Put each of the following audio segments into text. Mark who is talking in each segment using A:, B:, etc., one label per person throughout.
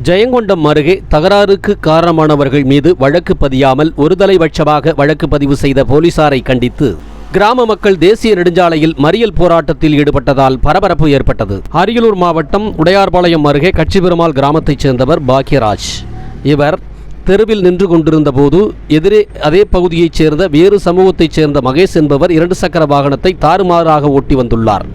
A: ஜெயங்கொண்டம் அருகே தகராறுக்கு காரணமானவர்கள் மீது வழக்கு பதியாமல் ஒருதலைபட்சமாக வழக்கு பதிவு செய்த போலீசாரை கண்டித்து கிராம மக்கள் தேசிய நெடுஞ்சாலையில் மறியல் போராட்டத்தில் ஈடுபட்டதால் பரபரப்பு ஏற்பட்டது. அரியலூர் மாவட்டம் உடையார்பாளையம் அருகே கட்சிபெருமாள் கிராமத்தைச் சேர்ந்தவர் பாக்யராஜ். இவர் தெருவில் நின்று கொண்டிருந்த போது எதிரே அதே பகுதியைச் சேர்ந்த வேறு சமூகத்தைச் சேர்ந்த மகேஷ் என்பவர் இரண்டு சக்கர வாகனத்தை தாறுமாறாக ஓட்டி வந்துள்ளார்.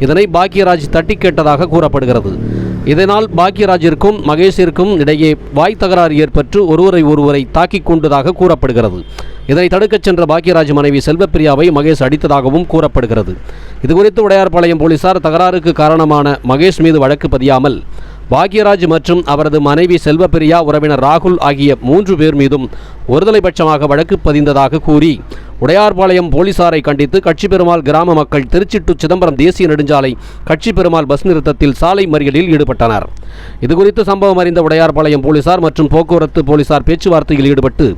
A: இதனை பாக்யராஜ் தட்டி கேட்டதாக கூறப்படுகிறது. இதனால் பாக்யராஜிற்கும் மகேஷிற்கும் இடையே வாய் தகராறு ஏற்பட்டு ஒருவரை ஒருவரை தாக்கிக் கொண்டதாக கூறப்படுகிறது. இதனை தடுக்கச் சென்ற பாக்யராஜ் மனைவி செல்வப்பிரியாவை மகேஷ் அடித்ததாகவும் கூறப்படுகிறது. இதுகுறித்து உடையார்பாளையம் போலீசார் தகராறுக்கு காரணமான மகேஷ் மீது வழக்கு பதியாமல் பாக்யராஜ் மற்றும் அவரது மனைவி செல்வப்பிரியா உறவினர் ராகுல் ஆகிய மூன்று பேர் மீதும் ஒருதலைபட்சமாக வழக்கு பதிந்ததாக கூறி உடையார்பாளையம் போலீசாரை கண்டித்து கட்சி பெருமாள் கிராம மக்கள் திருச்சி டு சிதம்பரம் தேசிய நெடுஞ்சாலை கட்சி பெருமாள் பஸ் நிறுத்தத்தில் சாலை மறியலில் ஈடுபட்டனர். இதுகுறித்து சம்பவம் அறிந்த உடையார்பாளையம் போலீசார் மற்றும் போக்குவரத்து போலீசார் பேச்சுவார்த்தையில் ஈடுபட்டு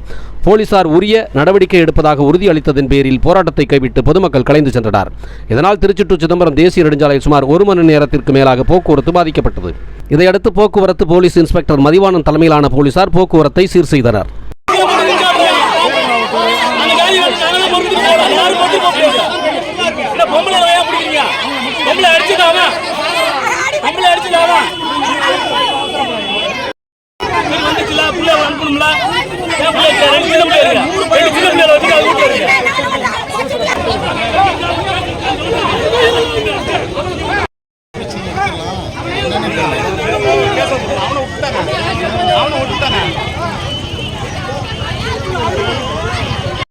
A: போலீசார் உரிய நடவடிக்கை எடுப்பதாக உறுதியளித்ததன் பேரில் போராட்டத்தை கைவிட்டு பொதுமக்கள் கலைந்து சென்றனர். இதனால் திருச்சி டு சிதம்பரம் தேசிய நெடுஞ்சாலையில் சுமார் ஒரு மணி நேரத்திற்கு மேலாக போக்குவரத்து பாதிக்கப்பட்டது. இதையடுத்து போக்குவரத்து போலீஸ் இன்ஸ்பெக்டர் மதிவானன் தலைமையிலான போலீசார் போக்குவரத்தை சீர் செய்தனர்.
B: எல்லாரும் போட்டு போறீங்க என்ன பொம்பளை அவனை விட்டுட்டானே. அவனை விட்டுட்டானே.